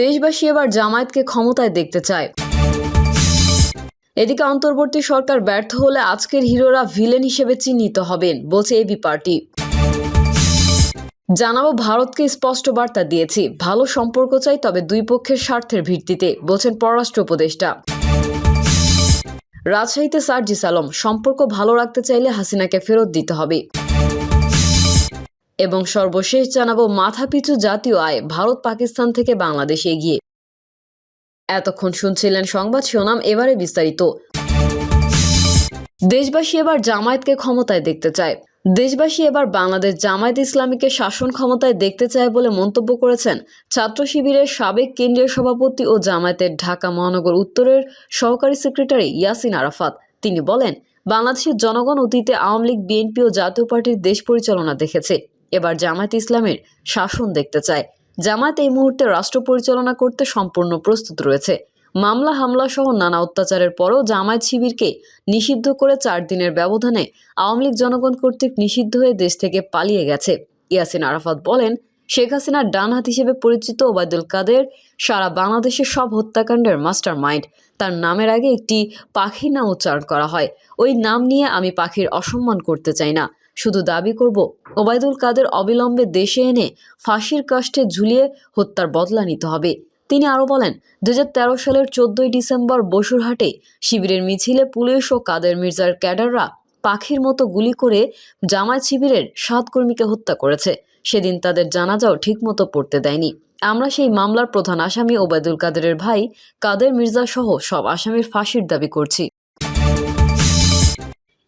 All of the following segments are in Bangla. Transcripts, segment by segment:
দেশবাসী এবার জামায়াতকে ক্ষমতায় দেখতে চায়। এদিকে অন্তর্বর্তী সরকার ব্যর্থ হলে আজকের হিরোরা ভিলেন হিসেবে চিহ্নিত হবেন, বলছে এবি পার্টি। জানাব ভারতকে স্পষ্ট বার্তা দিয়েছি, ভালো সম্পর্ক চাই তবে দুই পক্ষের স্বার্থের ভিত্তিতে, বলছেন পররাষ্ট্র উপদেষ্টা। রাজশাহীতে সার্জিস আলম, সম্পর্ক ভালো রাখতে চাইলে হাসিনাকে ফেরত দিতে হবে। এবং সর্বশেষ জানাব মাথাপিছু জাতীয় আয়, ভারত পাকিস্তান থেকে বাংলাদেশ এগিয়ে। এতক্ষণ শুনছিলেন সংবাদ শিরোনাম, এবারে বিস্তারিত। দেশবাসী এবার জামায়াতকে ক্ষমতায় দেখতে চায়। দেশবাসী এবার বাংলাদেশ জামায়াত ইসলামীকে শাসন ক্ষমতায় দেখতে চায় বলে মন্তব্য করেছেন ছাত্র শিবিরের সাবেক কেন্দ্রীয় সভাপতি ও জামায়াতের ঢাকা মহানগর উত্তরের সহকারী সেক্রেটারি ইয়াসিন আরাফাত। তিনি বলেন, বাংলাদেশের জনগণ অতীতে আওয়ামী লীগ, বিএনপি ও জাতীয় পার্টির দেশ পরিচালনা দেখেছে। এবার জামায়াত ইসলামের শাসন দেখতে চায়। জামায়াত এই মুহূর্তে রাষ্ট্র পরিচালনা করতে সম্পূর্ণ প্রস্তুত রয়েছে। মামলা হামলা সহ নানা অত্যাচারের পরও জামায়াত শিবিরকে নিষিদ্ধ করে চার দিনের ব্যবধানে আওয়ামী লীগ জনগণ কর্তৃক নিষিদ্ধ হয়ে দেশ থেকে পালিয়ে গেছে। ইয়াসিন আরাফাত বলেন, শেখ হাসিনার ডান হাত হিসেবে পরিচিত ওবায়দুল কাদের সারা বাংলাদেশের সব হত্যাকাণ্ডের মাস্টার মাইন্ড তার নামের আগে একটি পাখির নাম উচ্চারণ করা হয়। ওই নাম নিয়ে আমি পাখির অসম্মান করতে চাই না। শুধু দাবি করব, ওবায়দুল কাদের অবিলম্বে দেশে এনে ফাঁসির কাষ্ঠে ঝুলিয়ে হত্যার বদলা নিতে হবে। তিনি আরও বলেন দুই হাজার তেরো সালের চোদ্দই ডিসেম্বর বসুরহাটে শিবিরের মিছিলে পুলিশ ও কাদের মির্জার ক্যাডাররা পাখির মতো গুলি করে জামায়াত শিবিরের সাত কর্মীকে হত্যা করেছে। সেদিন তাদের জানাজাও ঠিকমতো পড়তে দেয়নি। আমরা সেই মামলার প্রধান আসামি ওবায়দুল কাদেরের ভাই, কাদের মির্জা সহ সব আসামির ফাঁসির দাবি করছি।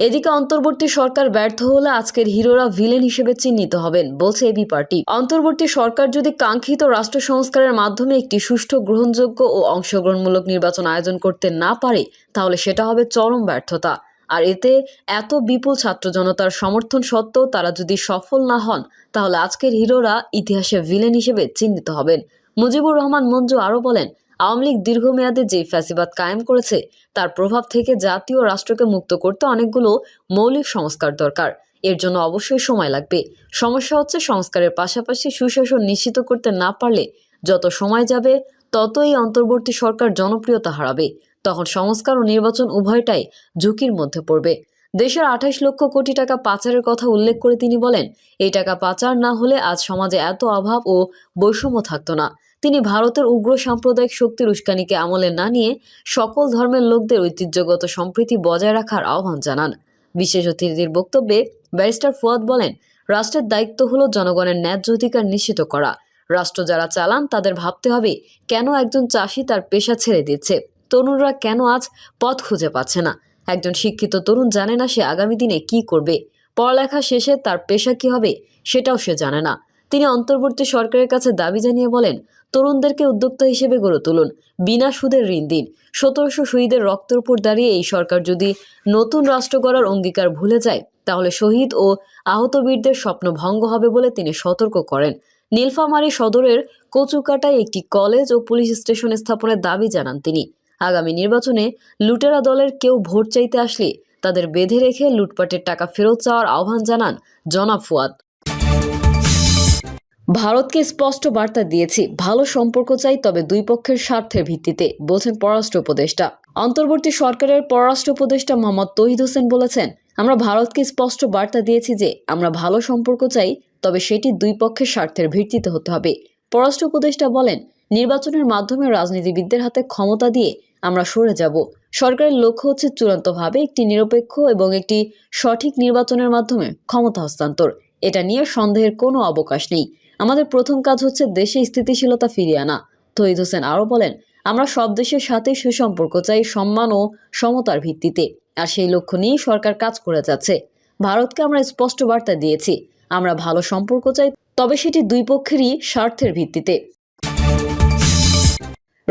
এদিকে অন্তর্বর্তী সরকার ব্যর্থ হলে আজকের হিরোরা ভিলেন হিসেবে চিহ্নিত হবেন, বলছে এবি পার্টি। অন্তর্বর্তী সরকার যদি কাঙ্ক্ষিত রাষ্ট্র সংস্কারের মাধ্যমে একটি সুষ্ঠু, গ্রহণযোগ্য ও অংশগ্রহণমূলক নির্বাচন আয়োজন করতে না পারে, তাহলে সেটা হবে চরম ব্যর্থতা। আর এতে এত বিপুল ছাত্র জনতার সমর্থন সত্ত্বেও তারা যদি সফল না হন, তাহলে আজকের হিরোরা ইতিহাসে ভিলেন হিসেবে চিহ্নিত হবেন। মুজিবুর রহমান মঞ্জু আরও বলেন আওয়ামী লীগ দীর্ঘমেয়াদে যে ফ্যাসিবাদ কায়েম করেছে, তার প্রভাব থেকে জাতীয় রাষ্ট্রকে মুক্ত করতে অনেকগুলো মৌলিক সংস্কার দরকার। এর জন্য অবশ্যই সময় লাগবে। সমস্যা হচ্ছে সংস্কারের পাশাপাশি সুশাসন নিশ্চিত করতে না পারলে যত সময় যাবে তত এই অন্তর্বর্তী সরকার জনপ্রিয়তা হারাবে। তখন সংস্কার ও নির্বাচন উভয়টাই ঝুঁকির মধ্যে পড়বে। দেশের আঠাইশ লক্ষ কোটি টাকা পাচারের কথা উল্লেখ করে তিনি বলেন, এই টাকা পাচার না হলে আজ সমাজে এত অভাব ও বৈষম্য থাকতো না। তিনি ভারতের উগ্র সাম্প্রদায়িক শক্তির উস্কানিকে আমলে না নিয়ে সকল ধর্মের লোকদের ঐতিহ্যগত সম্প্রীতি বজায় রাখার আহ্বান জানান। বিশেষ অতিথির বক্তব্যে ব্যারিস্টার ফুয়াদ বলেন, রাষ্ট্রের দায়িত্ব হলো জনগণের ন্যায্য অধিকার নিশ্চিত করা। রাষ্ট্র যারা চালান, তাদের ভাবতে হবে, কেন একজন চাষি তার পেশা ছেড়ে দিচ্ছে? তরুণরা কেন আজ পথ খুঁজে পাচ্ছে না? একজন শিক্ষিত তরুণ জানে না সে আগামী দিনে কি করবে। পড়ালেখা শেষে তার পেশা কি হবে, সেটাও সে জানে না। তিনি অন্তর্বর্তী সরকারের কাছে দাবি জানিয়ে বলেন, তরুণদেরকে উদ্যোক্তা হিসেবে গড়ে তুলুন। বিনা সুদের ঋণ দিন। সতেরোশো শহীদের রক্তের উপর দাঁড়িয়ে এই সরকার যদি নতুন রাষ্ট্র গড়ার অঙ্গীকার ভুলে যায়, তাহলে শহীদ ও আহত বীরদের স্বপ্ন ভঙ্গ হবে বলে তিনি সতর্ক করেন। নীলফামারী সদরের কচুকাটায় একটি কলেজ ও পুলিশ স্টেশন স্থাপনের দাবি জানান তিনি। আগামী নির্বাচনে লুটেরা দলের কেউ ভোট চাইতে আসলে তাদের বেঁধে রেখে লুটপাটের টাকা ফেরত চাওয়ার আহ্বান জানান জনাব ফুয়াদ। ভারতকে স্পষ্ট বার্তা দিয়েছি, ভালো সম্পর্ক চাই তবে দুই পক্ষের স্বার্থের ভিত্তিতে, বলছেন পররাষ্ট্র উপদেষ্টা। অন্তর্বর্তী সরকারের পররাষ্ট্র উপদেষ্টা মোহাম্মদ তহিদ হোসেন বলেছেন, আমরা ভারতকে স্পষ্ট বার্তা দিয়েছি যে, আমরা ভালো সম্পর্ক চাই, তবে সেটি দুই পক্ষের স্বার্থের ভিত্তিতে হতে হবে। পররাষ্ট্র উপদেষ্টা বলেন, নির্বাচনের মাধ্যমে রাজনীতিবিদদের হাতে ক্ষমতা দিয়ে আমরা সরে যাব। সরকারের লক্ষ্য হচ্ছে চূড়ান্তভাবে একটি নিরপেক্ষ এবং একটি সঠিক নির্বাচনের মাধ্যমে ক্ষমতা হস্তান্তর। এটা নিয়ে সন্দেহের কোনো অবকাশ নেই। আমাদের প্রথম কাজ হচ্ছে দেশে স্থিতিশীলতা ফিরিয়ে আনা। তহিদ হোসেন আরও বলেন, আমরা সব দেশের সাথে সুসম্পর্ক চাই, সম্মান ও সমতার ভিত্তিতে। আর সেই লক্ষ্য নিয়েই সরকার কাজ করে যাচ্ছে। ভারতকে আমরা স্পষ্ট বার্তা দিয়েছি। আমরা ভালো সম্পর্ক চাই, তবে সেটি দুই পক্ষেরই স্বার্থের ভিত্তিতে।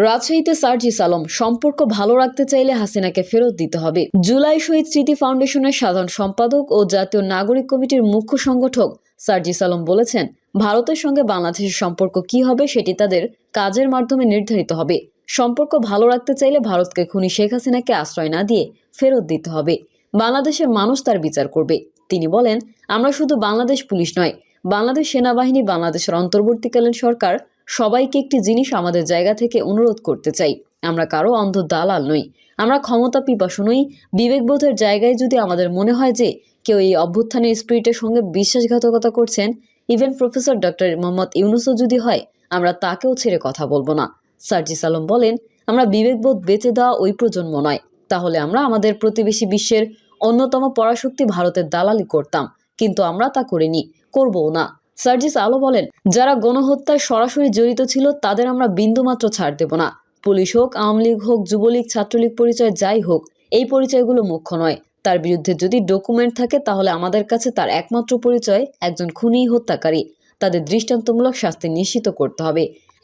রাজশাহীতে সার্জিস আলম সম্পর্ক ভালো রাখতে চাইলে হাসিনাকে ফেরত দিতে হবে। জুলাই শহীদ স্মৃতি ফাউন্ডেশনের সাধারণ সম্পাদক ও জাতীয় নাগরিক কমিটির মুখ্য সংগঠক সার্জিস আলম বলেছেন, ভারতের সঙ্গে বাংলাদেশের সম্পর্ক কি হবে সেটি তাদের কাজের মাধ্যমে নির্ধারিত হবে। সম্পর্ক ভালো রাখতে চাইলে ভারতকে খুনি শেখ হাসিনাকে আশ্রয় না দিয়ে ফেরত দিতে হবে। বাংলাদেশের মানুষ তার বিচার করবে। তিনি বলেন, আমরা শুধু বাংলাদেশ পুলিশ নয়, বাংলাদেশ সেনাবাহিনী, বাংলাদেশের অন্তর্বর্তীকালীন সরকার সবাইকে একটি জিনিস আমাদের জায়গা থেকে অনুরোধ করতে চাই। আমরা কারও অন্ধ দালাল নই। আমরা ক্ষমতা পিপাসু নই। বিবেকবোধের জায়গায় যদি আমাদের মনে হয় যে কেউ এই অভ্যুত্থানের স্পিরিটের সঙ্গে বিশ্বাসঘাতকতা করছেন ইভেন প্রফেসর ডক্টর মোহাম্মদ ইউনুসও যদি হয়, আমরা তাকেও ছেড়ে কথা বলব না। সার্জিস আলম বলেন, আমরা বিবেকবোধ বেঁচে দেওয়া ওই প্রজন্ম নয়। তাহলে আমরা আমাদের প্রতিবেশী বিশ্বের অন্যতম পরাশক্তি ভারতের দালালি করতাম, কিন্তু আমরা তা করিনি, করবও না। সার্জিস আলো বলেন, যারা গণহত্যায় সরাসরি জড়িত ছিল, তাদের আমরা বিন্দুমাত্র ছাড় দেব না। পুলিশ হোক, আওয়ামী লীগ হোক, যুবলীগ, ছাত্রলীগ পরিচয় যাই হোক, এই পরিচয়গুলো মুখ্য নয়। তার বিরুদ্ধে যদি ডকুমেন্ট থাকে, তাহলে আমাদের কাছে তার একমাত্র পরিচয় একজন খুনি হত্যাকারী। তাদের দৃষ্টান্তমূলক শাস্তি নিশ্চিত করতে হবে।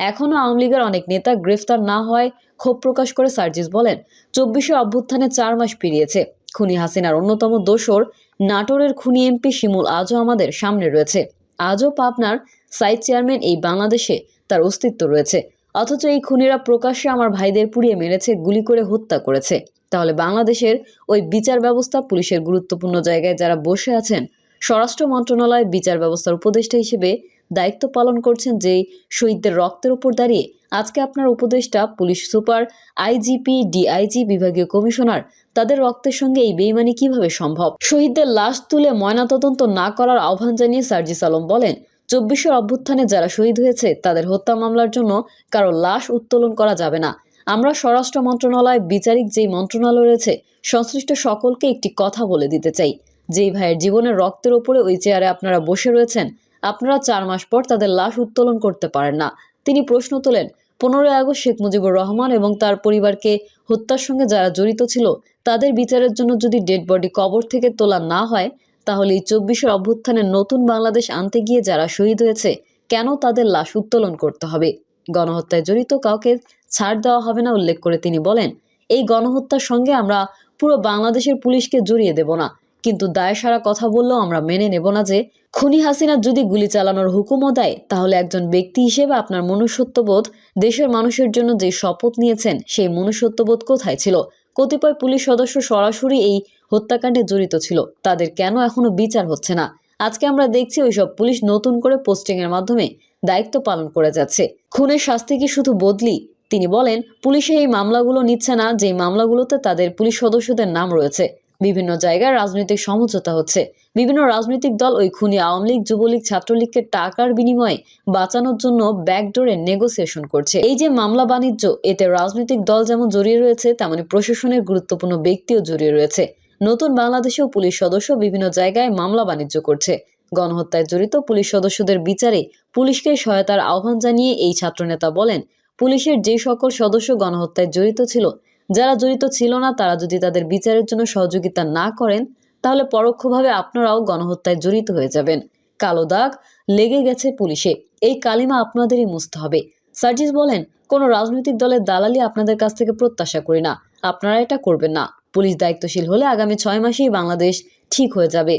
এখনও আওয়ামী লীগের অনেক নেতা গ্রেফতার না হওয়ায় ক্ষোভ প্রকাশ করে সার্জিস বলেন, চব্বিশে অভ্যুত্থানে চার মাস পেরিয়েছে। খুনি হাসিনার অন্যতম দোসর নাটোরের খুনি এমপি শিমুল আজও আমাদের সামনে রয়েছে। আজও পাবনার সাইট চেয়ারম্যান এই বাংলাদেশে তার অস্তিত্ব রয়েছে। অথচ এই খুনিরা প্রকাশ্যে আমার ভাইদের পুড়িয়ে মেরেছে, গুলি করে হত্যা করেছে। তাহলে বাংলাদেশের ওই বিচার ব্যবস্থা পুলিশের গুরুত্বপূর্ণ জায়গায় যারা বসে আছেন, স্বরাষ্ট্র মন্ত্রণালয় বিচার ব্যবস্থার উপদেষ্টা হিসেবে দায়িত্ব পালন করছেন যেই শহীদদের রক্তের উপর দাঁড়িয়ে আজকে আপনার উপদেষ্টা, পুলিশ সুপার, আইজিপি, ডিআইজি, বিভাগীয় কমিশনার, তাদের রক্তের সঙ্গে এই বেইমানি কীভাবে সম্ভব? শহীদদের লাশ তুলে ময়নাতদন্ত না করার আহ্বান জানিয়ে সার্জিস আলম বলেন, চব্বিশের অভ্যুত্থানে যারা শহীদ হয়েছে, তাদের হত্যা মামলার জন্য কারও লাশ উত্তোলন করা যাবে না। আমরা স্বরাষ্ট্র মন্ত্রণালয়, বিচারিক যেই মন্ত্রণালয় রয়েছে, সংশ্লিষ্ট সকলকে একটি কথা বলে দিতে চাই। যেই ভাইয়ের জীবনের রক্তের ওপরে ওই চেয়ারে আপনারা বসে রয়েছেন আপনারা চার মাস পর তাদের লাশ উত্তোলন করতে পারেন না। তিনি প্রশ্ন তোলেন, পনেরোই আগস্ট শেখ মুজিবুর রহমান এবং তার পরিবারকে হত্যার সঙ্গে যারা জড়িত ছিল, তাদের বিচারের জন্য যদি ডেড বডি কবর থেকে তোলা না হয়, তাহলে এই চব্বিশের অভ্যুত্থানে নতুন বাংলাদেশ আনতে গিয়ে যারা শহীদ হয়েছে, কেন তাদের লাশ উত্তোলন করতে হবে? গণহত্যায় জড়িত কাউকে ছাড় দেওয়া হবে না, উল্লেখ করে তিনি বলেন। এই গণহত্যার সঙ্গে আমরা পুরো বাংলাদেশের পুলিশকে জড়িয়ে দেব না। কিন্তু দায় সারা কথা বললেও আমরা মেনে নেব না যে খুনি হাসিনা যদি গুলি চালানোর হুকুমও দেয়, তাহলে একজন ব্যক্তি হিসেবে আপনার মনুষ্যত্ববোধ দেশের মানুষের জন্য যে শপথ নিয়েছেন, সেই মনুষ্যত্ববোধ কোথায় ছিল? কতিপয় পুলিশ সদস্য সরাসরি এই হত্যাকাণ্ডে জড়িত ছিল। তাদের কেন এখনও বিচার হচ্ছে না? আজকে আমরা দেখছি ওইসব পুলিশ নতুন করে পোস্টিং এর মাধ্যমে দায়িত্ব পালন করে যাচ্ছে। খুনের শাস্তি কি শুধু বদলি? তিনি বলেন, পুলিশে এই মামলাগুলো নিচ্ছে না যে মামলাগুলোতে তাদের পুলিশ সদস্যদের নাম রয়েছে। বিভিন্ন জায়গায় রাজনৈতিক সমঝোতা হচ্ছে। বিভিন্ন রাজনৈতিক দল ওই খুনি আওয়ামী লীগ, যুবলীগ, ছাত্রলীগকে টাকার বিনিময়ে বাঁচানোর জন্য ব্যাকডোরে নেগোসিয়েশন করছে। এই যে মামলা বাণিজ্য, এতে রাজনৈতিক দল যেমন জড়িয়ে রয়েছে, তেমনি প্রশাসনের গুরুত্বপূর্ণ ব্যক্তিও জড়িয়ে রয়েছে। নতুন বাংলাদেশেও পুলিশ সদস্য বিভিন্ন জায়গায় মামলা বাণিজ্য করছে। গণহত্যায় জড়িত পুলিশ সদস্যদের বিচারে পুলিশকে সহায়তার আহ্বান জানিয়ে এই ছাত্রনেতা বলেন, পুলিশের যে সকল সদস্য গণহত্যায় জড়িত ছিল যারা জড়িত ছিল না, তারা যদি তাদের বিচারের জন্য সহযোগিতা না করেন, তাহলে পরোক্ষভাবে আপনারাও গণহত্যায় জড়িত হয়ে যাবেন। কালো দাগ, লেগে গেছে পুলিশে। এই কালিমা আপনাদেরই মুছতে হবে। সার্জিস বলেন, কোনো রাজনৈতিক দলের দালালি আপনাদের কাছ থেকে প্রত্যাশা করি না। আপনারা এটা করবেন না। পুলিশ দায়িত্বশীল হলে আগামী ছয় মাসেই বাংলাদেশ ঠিক হয়ে যাবে।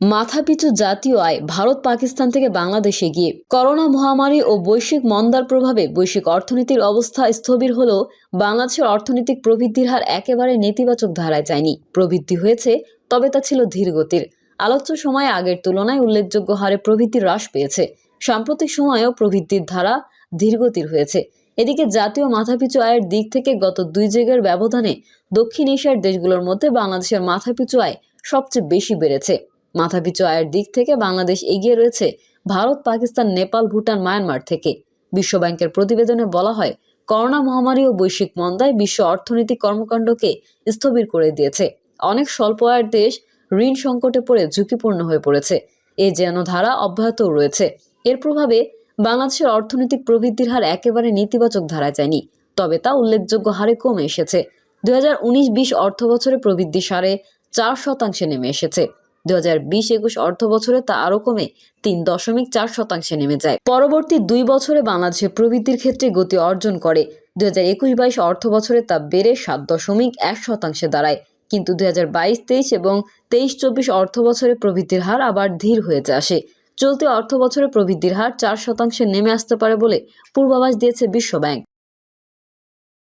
মাথাপিছু জাতীয় আয় ভারত পাকিস্তান থেকে বাংলাদেশে গিয়ে করোনা মহামারী ও বৈশ্বিক মন্দার প্রভাবে বৈশ্বিক অর্থনীতির অবস্থা স্থবির হলেও বাংলাদেশের অর্থনৈতিক প্রবৃদ্ধির হার একেবারে নেতিবাচক ধারায় যায়নি। প্রবৃদ্ধি হয়েছে, তবে তা ছিল ধীরগতির। আলোচ্য সময়ে আগের তুলনায় উল্লেখযোগ্য হারে প্রবৃদ্ধি হ্রাস পেয়েছে। সাম্প্রতিক সময়েও প্রবৃদ্ধির ধারা ধীরগতির হয়েছে। এদিকে জাতীয় মাথাপিছু আয়ের দিক থেকে গত দুই যুগের ব্যবধানে দক্ষিণ এশিয়ার দেশগুলোর মধ্যে বাংলাদেশের মাথাপিছু আয় সবচেয়ে বেশি বেড়েছে। মাথাপিছু আয়ের দিক থেকে বাংলাদেশ এগিয়ে রয়েছে ভারত, পাকিস্তান, নেপাল, ভুটান, মায়ানমার থেকে। বিশ্বব্যাংকের প্রতিবেদনে বলা হয়, করোনা মহামারী ও বৈশ্বিক মন্দায় বিশ্ব অর্থনৈতিক কর্মকাণ্ডকে স্থবির করে দিয়েছে। অনেক স্বল্প আয়ের দেশ ঋণ সংকটে পড়ে ঝুঁকিপূর্ণ হয়ে পড়েছে। এ যেন ধারা অব্যাহত রয়েছে। এর প্রভাবে বাংলাদেশের অর্থনৈতিক প্রবৃদ্ধির হার একেবারে নেতিবাচক ধারায় যায়নি, তবে তা উল্লেখযোগ্য হারে কমে এসেছে। দুই হাজার উনিশ বিশ অর্থ বছরে প্রবৃদ্ধি সারে চার শতাংশে নেমে এসেছে। দু হাজার অর্থ বছরে তা আরও কমে তিন দশমিক চার শতাংশে নেমে যায়। পরবর্তী দুই বছরে বাংলাদেশের প্রবৃদ্ধির ক্ষেত্রে গতি অর্জন করে। দু হাজার একুশ বাইশ অর্থ বছরে তা বেড়ে সাত দশমিক এক শতাংশে দাঁড়ায়। কিন্তু দু হাজার বাইশ, তেইশ এবং তেইশ চব্বিশ অর্থ বছরে প্রবৃদ্ধির হার আবার ধীর হয়ে আসে। চলতি অর্থ বছরে প্রবৃদ্ধির হার চার শতাংশে নেমে আসতে পারে বলে পূর্বাভাস দিয়েছে বিশ্বব্যাংক।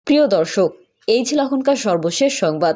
প্রিয় দর্শক, এই ছিল এখনকার সর্বশেষ সংবাদ।